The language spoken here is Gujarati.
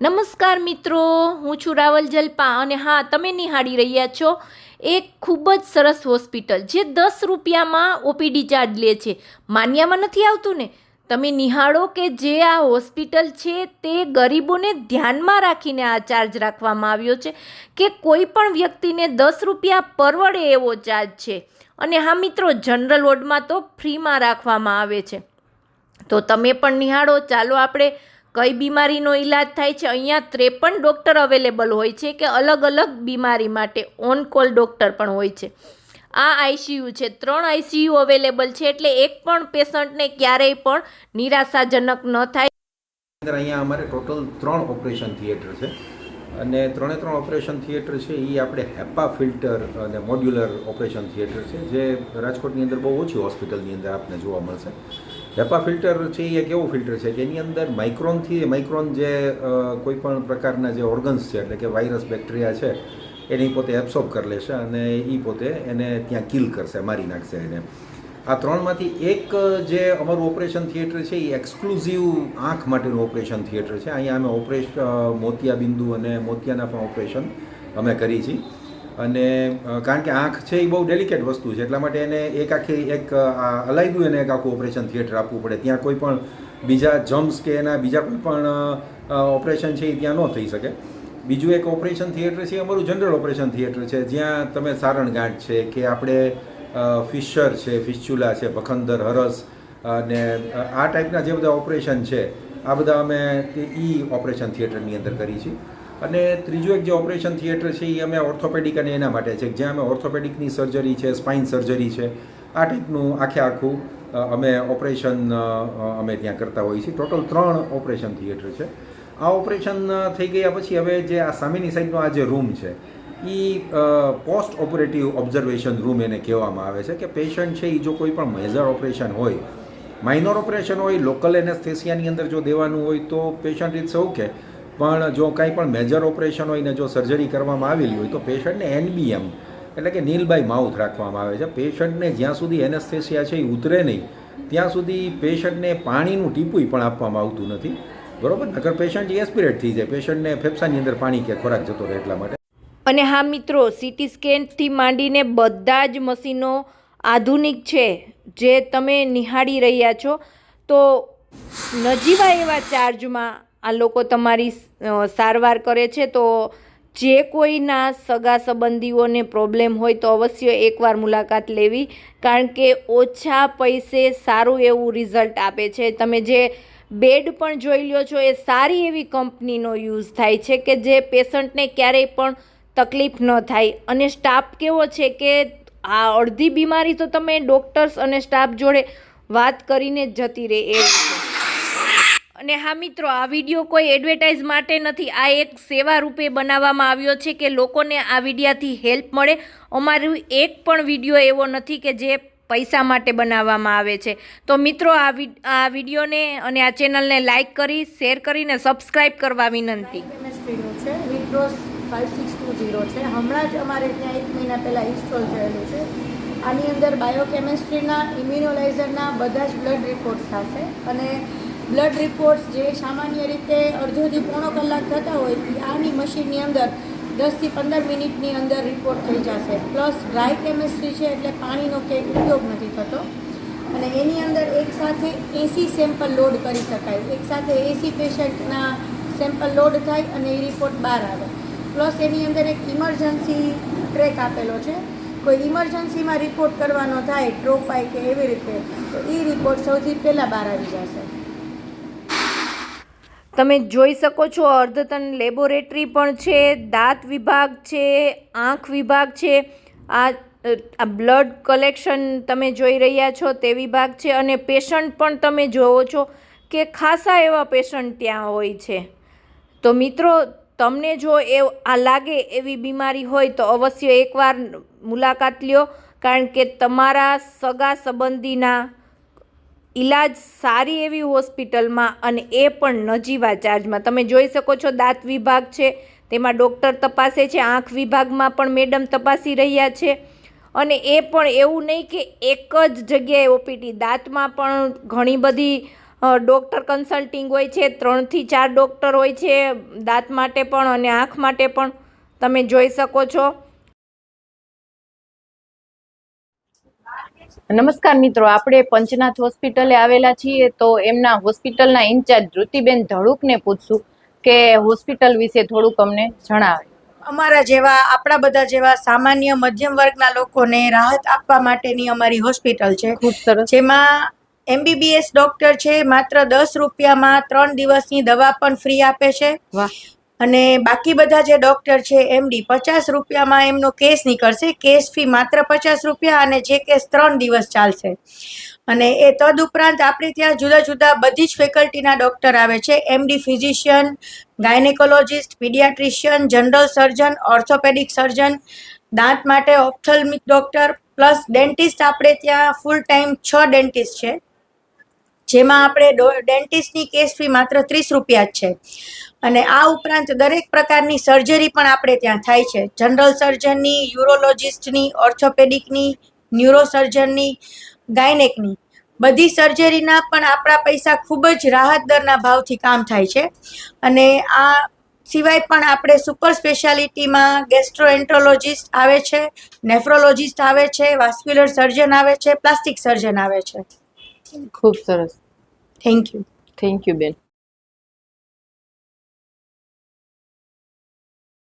નમસ્કાર મિત્રો, હું છું રાવલ જલ્પા અને હા, તમે નિહાળી રહ્યા છો એક ખૂબ જ સરસ હોસ્પિટલ જે દસ રૂપિયામાં ઓપીડી ચાર્જ લે છે. માન્યામાં નથી આવતું ને? તમે નિહાળો કે જે આ હોસ્પિટલ છે તે ગરીબોને ધ્યાનમાં રાખીને આ ચાર્જ રાખવામાં આવ્યો છે કે કોઈ પણ વ્યક્તિને દસ રૂપિયા પરવડે એવો ચાર્જ છે. અને હા મિત્રો, જનરલ વોર્ડમાં તો ફ્રીમાં રાખવામાં આવે છે. તો તમે પણ નિહાળો. ચાલો આપણે કઈ બીમારીનો ઈલાજ થાય છે? અહીંયા ત્રેપન ડૉક્ટર અવેલેબલ હોય છે કે અલગ અલગ બીમારી માટે. ઓન કોલ ડૉક્ટર પણ હોય છે. આ આઈસીયુ છે. ત્રણ આઈસીયુ અવેલેબલ છે એટલે એક પણ પેશન્ટને ક્યારેય પણ નિરાશાજનક ન થાય. અહીંયા અમારે ટોટલ ત્રણ ઓપરેશન થિયેટર છે. અને ત્રણે ત્રણ ઓપરેશન થિયેટર છે એ આપણે હેપા ફિલ્ટર અને મોડ્યુલર ઓપરેશન થિયેટર છે, જે રાજકોટની અંદર બહુ ઓછી હોસ્પિટલની અંદર આપને જોવા મળશે. હેપા ફિલ્ટર છે એ કેવો ફિલ્ટર છે કે એની અંદર માઇક્રોનથી માઇક્રોન જે કોઈપણ કોઈ પણ પ્રકારના જે ઓર્ગન્સ છે, એટલે કે વાયરસ બેક્ટેરિયા છે, એને પોતે એબ્સોર્બ કરી લેશે અને એ પોતે એને ત્યાં કિલ કરશે, મારી નાખશે એને. આ ત્રણમાંથી એક, જે અમારું ઓપરેશન થિયેટર છે એ એક્સક્લુઝિવ આંખ માટેનું ઓપરેશન થિયેટર છે. અહીંયા અમે ઓપરેશન મોતિયા બિંદુ અને મોતિયાના પણ ઓપરેશન અમે કરી છીએ. અને કારણ કે આંખ છે એ બહુ ડેલિકેટ વસ્તુ છે, એટલા માટે એને એક આખી એક અલાયદું એને એક આખું ઓપરેશન થિયેટર આપવું પડે. ત્યાં કોઈ પણ બીજા જમ્સ કે એના બીજા કોઈ પણ ઓપરેશન છે એ ત્યાં ન થઈ શકે. બીજું એક ઓપરેશન થિયેટર છે અમારું જનરલ ઓપરેશન થિયેટર છે. જ્યાં તમે સારણગાંઠ છે કે આપણે ફિશર છે ફિશ્ચુલા છે, ભખંદર, હરસ અને આ ટાઈપના જે બધા ઓપરેશન છે, આ બધા અમે ઈ ઓપરેશન થિયેટરની અંદર કરી છીએ. અને ત્રીજું એક જે ઓપરેશન થિયેટર છે એ અમે ઓર્થોપેડિક અને એના માટે છે. જ્યાં અમે ઓર્થોપેડિકની સર્જરી છે, સ્પાઇન સર્જરી છે, આ ટાઈપનું આખે આખું અમે ઓપરેશન અમે ત્યાં કરતા હોઈએ છીએ. ટોટલ ત્રણ ઓપરેશન થિયેટર છે. આ ઓપરેશન થઈ ગયા પછી હવે જે આ સામેની સાઈડનો આ જે રૂમ છે એ પોસ્ટ ઓપરેટિવ ઓબ્ઝર્વેશન રૂમ એને કહેવામાં આવે છે કે પેશન્ટ છે એ જો કોઈ પણ મેજર ઓપરેશન હોય, માઇનોર ઓપરેશન હોય, લોકલ એનેસ્થેસિયાની અંદર જો દેવાનું હોય તો પેશન્ટ ઇટ્સ ઓકે. પણ જો કાંઈ પણ મેજર ઓપરેશન હોય ને જો સર્જરી કરવામાં આવેલી હોય તો પેશન્ટને એનબીએમ એટલે કે નીલ માઉથ રાખવામાં આવે છે. પેશન્ટને જ્યાં સુધી એનેસ્થેસિયા છે એ ઉતરે નહીં, ત્યાં સુધી પેશન્ટને પાણીનું ટીપુંય પણ આપવામાં આવતું નથી. બરોબર? નકર પેશન્ટ એસ્પિરેટ થઈ જાય. પેશન્ટને ફેફસાની અંદર પાણી કે ખોરાક જતો રહે એટલા માટે. અને હા મિત્રો સિટી સ્કેનથી માંડીને બધા જ મશીનો આધુનિક છે, જે તમે નિહાળી રહ્યા છો. તો નજીવા એવા ચાર્જમાં આ લોકો તમારી સારવાર કરે છે, તો જે કોઈના સગા સંબંધીઓને પ્રોબ્લેમ હોય તો અવશ્ય એકવાર મુલાકાત લેવી, કારણ કે ઓછા પૈસે સારું એવું રિઝલ્ટ આપે છે. તમે જે બેડ પણ જોઈ લ્યો છો, એ સારી એવી કંપનીનો યુઝ થાય છે કે જે પેશન્ટને ક્યારેય પણ તકલીફ ન થાય. અને સ્ટાફ કેવો છે કે આ અડધી બીમારી તો તમે ડૉક્ટર્સ અને સ્ટાફ જોડે વાત કરીને જ જતી રહે છે. અને હા મિત્રો, આ વીડિયો કોઈ એડવર્ટાઇઝ માટે નથી. આ એક સેવા રૂપે બનાવવામાં આવ્યો છે કે લોકોને આ વિડીયાથી હેલ્પ મળે. અમારું એક પણ વીડિયો એવો નથી કે જે પૈસા માટે બનાવવામાં આવે છે. તો મિત્રો, આ આ વિડીયોને અને આ ચેનલને લાઈક કરી, શેર કરીને સબસ્ક્રાઇબ કરવા વિનંતી. છે. વિપ્રોસ ફાઇવ સિક્સ ટુ ઝીરો છે. હમણાં જ અમારે ત્યાં એક મહિના પહેલાં ઇન્સ્ટોલ થયેલું છે. આની અંદર બાયોકેમિસ્ટ્રીના, ઇમ્યુનોલાઇઝરના બધા જ બ્લડ રિપોર્ટ થશે. અને બ્લડ રિપોર્ટ્સ જે સામાન્ય રીતે અડધોથી પોણો કલાક થતા હોય આની મશીનની અંદર દસથી પંદર મિનિટની અંદર રિપોર્ટ થઈ જશે. પ્લસ ડ્રાય કેમેસ્ટ્રી છે એટલે પાણીનો કંઈ ઉપયોગ નથી થતો. અને એની અંદર એકસાથે એસી સેમ્પલ લોડ કરી શકાય. એકસાથે એસી પેશન્ટના સેમ્પલ લોડ થાય અને એ રિપોર્ટ બહાર આવે. પ્લસ એની અંદર એક ઇમરજન્સી ટ્રેક આપેલો છે. કોઈ ઇમરજન્સીમાં રિપોર્ટ કરવાનો થાય ટ્રોપાય કે એવી રીતે, તો એ રિપોર્ટ સૌથી પહેલાં બહાર આવી જશે. તમે જોઈ શકો છો અર્ધતન લેબોરેટરી પણ છે, દાંત વિભાગ છે, આંખ વિભાગ છે. આ આ બ્લડ કલેક્શન તમે જોઈ રહ્યા છો તે વિભાગ છે અને પેશન્ટ પણ તમે જોવો છો કે ખાસા એવા પેશન્ટ ત્યાં હોય છે. તો મિત્રો, તમને જો એ, આ લાગે એવી બીમારી હોય તો અવશ્ય એકવાર મુલાકાત લ્યો, કારણ કે તમારા સગા સંબંધીના ઈલાજ સારી એવી હોસ્પિટલમાં અને એ પણ નજીવા ચાર્જમાં. તમે જોઈ શકો છો દાંત વિભાગ છે, તેમાં ડૉક્ટર તપાસે છે, આંખ વિભાગમાં પણ મેડમ તપાસી રહ્યા છે. અને એ પણ એવું નહીં કે એક જ જગ્યાએ ઓપીટી દાંતમાં પણ ઘણી બધી ડૉક્ટર કન્સલ્ટિંગ હોય છે, ત્રણથી ચાર ડૉક્ટર હોય છે, દાંત માટે પણ અને આંખ માટે પણ. તમે જોઈ શકો છો. નમસ્કાર મિત્રો આપણે પંચનાથ હોસ્પિટલે આવેલા છીએ તો એમના હોસ્પિટલના ઇન્ચાર્જ ધ્રુતિબેન ધડુકને પૂછશું કે હોસ્પિટલ વિશે થોડુંક અમને જણાવે. અમારા જેવા આપણા બધા જેવા સામાન્ય મધ્યમ વર્ગના લોકોને રાહત આપવા માટેની અમારી હોસ્પિટલ છે. ખૂબ સરસ. જેમાં એમબીબીએસ ડોક્ટર છે માત્ર દસ રૂપિયામાં ત્રણ દિવસની દવા પણ ફ્રી આપે છે. વાહ. અને બાકી બધા જે ડોક્ટર છે એમડી પચાસ રૂપિયામાં એમનો કેસ નીકળશે. કેસ ફી માત્ર પચાસ રૂપિયા અને જે કેસ ત્રણ દિવસ ચાલશે. અને એ તદુપરાંત આપણે ત્યાં જુદા જુદા બધી જ ફેકલ્ટીના ડૉક્ટર આવે છે. MD physician gynaecologist paediatrician general surgeon orthopaedic surgeon દાંત માટે ઓપ્થલ્મિક ડોક્ટર પ્લસ ડેન્ટિસ્ટ આપણે ત્યાં ફૂલ ટાઈમ છ ડેન્ટિસ્ટ છે. જેમાં આપણે ડેન્ટિસ્ટની કેસ ફી માત્ર ત્રીસ રૂપિયા જ છે. અને આ ઉપરાંત દરેક પ્રકારની સર્જરી પણ આપણે ત્યાં થાય છે. જનરલ સર્જનની યુરોલોજિસ્ટની ઓર્થોપેડિકની ન્યુરોસર્જનની ગાયનેકની બધી સર્જરીના પણ આપણા પૈસા ખૂબ જ રાહત દરના ભાવથી કામ થાય છે. અને આ સિવાય પણ આપણે સુપર સ્પેશિયાલિટીમાં ગેસ્ટ્રોએન્ટ્રોલોજિસ્ટ આવે છે નેફ્રોલોજિસ્ટ આવે છે વાસ્ક્યુલર સર્જન આવે છે પ્લાસ્ટિક સર્જન આવે છે. ખૂબ સરસ થેન્ક યુ થેન્ક યુ બેન